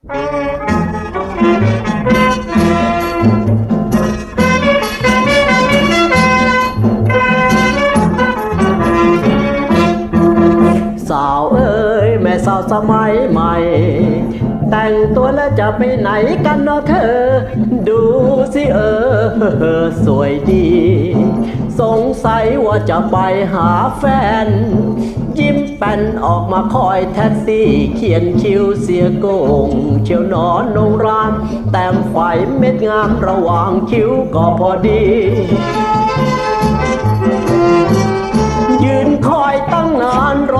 สาวเอ้ยแม่สาวสมัยใหม่ แต่งตัวแล้วจะไปไหนกันเนาะเธอ ดูสิเออ สวยดี สงสัยว่าจะไปหาแฟน ยิ้มแป้นออกมาคอยแท็กซี่ เขียนคิวเสียโกงเชียวนอนโรงรามแต้มไฟเม็ดงามระหว่างคิ้วก็พอดี ยืนคอย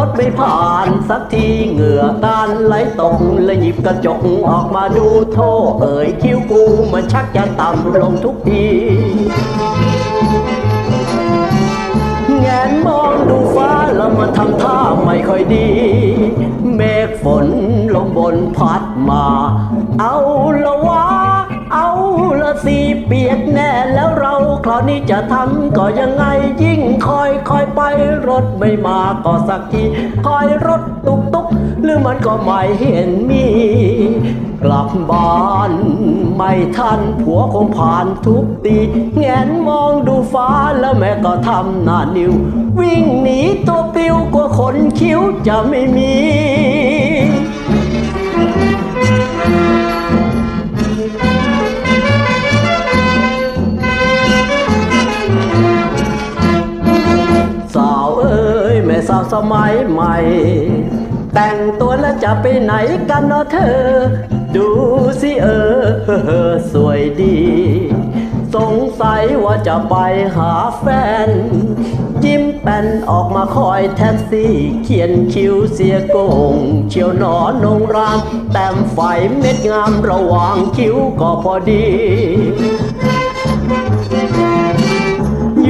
ถไม่ผ่านสักทีเหงื่อการไหลตกเลยหยิบกระจกออกมาดูโทเอ่ยคิ้วกูมันชักจะต่ำลงทุกทีแงนมองดูฟ้าแล้วมันทำท่าไม่ค่อยดี เมฆฝนลมบนพัดมา เอาละวะเอา ละสิเปียกแน่แล้วเราคราวนี้จะทำก็ยังไงยิ่งคอยคอยไปรถไม่มาก็สักทีคอยรถตุกตุกหรือมันก็ไม่เห็นมี กลับบ้านไม่ทันผัวคงผ่านทุกตีแงนมองดูฟ้าแล้วแม่ก็ทำหน้านิ้ว วิ่งหนีตัวปิวกลัวขนคิ้วจะไม่มี สาวสมัยใหม่ แต่งตัวแล้วจะไปไหนกันเนาะเธอ ดูสิเออสวยดี สงสัยว่าจะไปหาแฟนยิ้มแป้นออกมาคอยแท็กซี่ เขียนคิวเสียโกงเชียวนอนนงราม แต้มไฟเม็ดงามระหว่างคิ้วก็พอดี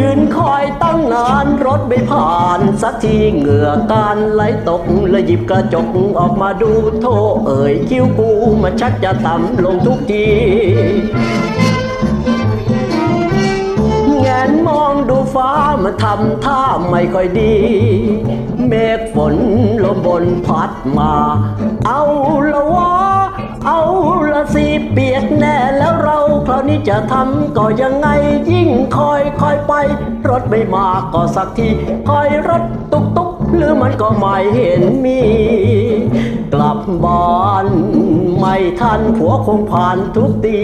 ยืนคอยตั้งนานรถไม่ผ่านสักทีเหงื่อการไหลตกเลยหยิบกระจกออกมาดูโทเอ่ยคิ้วกูมันชักจะต่ำลงทุกทีแงนมองดูฟ้ามันทำท่าไม่ค่อยดี เมฆฝนลมบนพัดมา เอาละวะเอาละสิเปียกแน่ คราวนี้จะทำก็ยังไงยิ่งคอยคอยไป รถไม่มาก็สักที คอยรถตุกตุกหรือมันก็ไม่เห็นมี กลับบ้านไม่ทันผัวคงผ่านทุกตี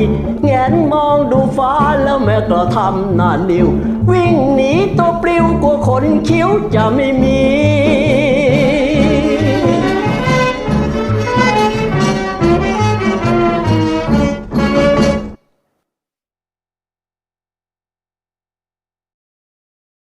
แงนมองดูฟ้าแล้วแม่ก็ทำหน้านิ้ววิ่งหนีตัวปลิวกลัวขนคิ้วจะไม่มี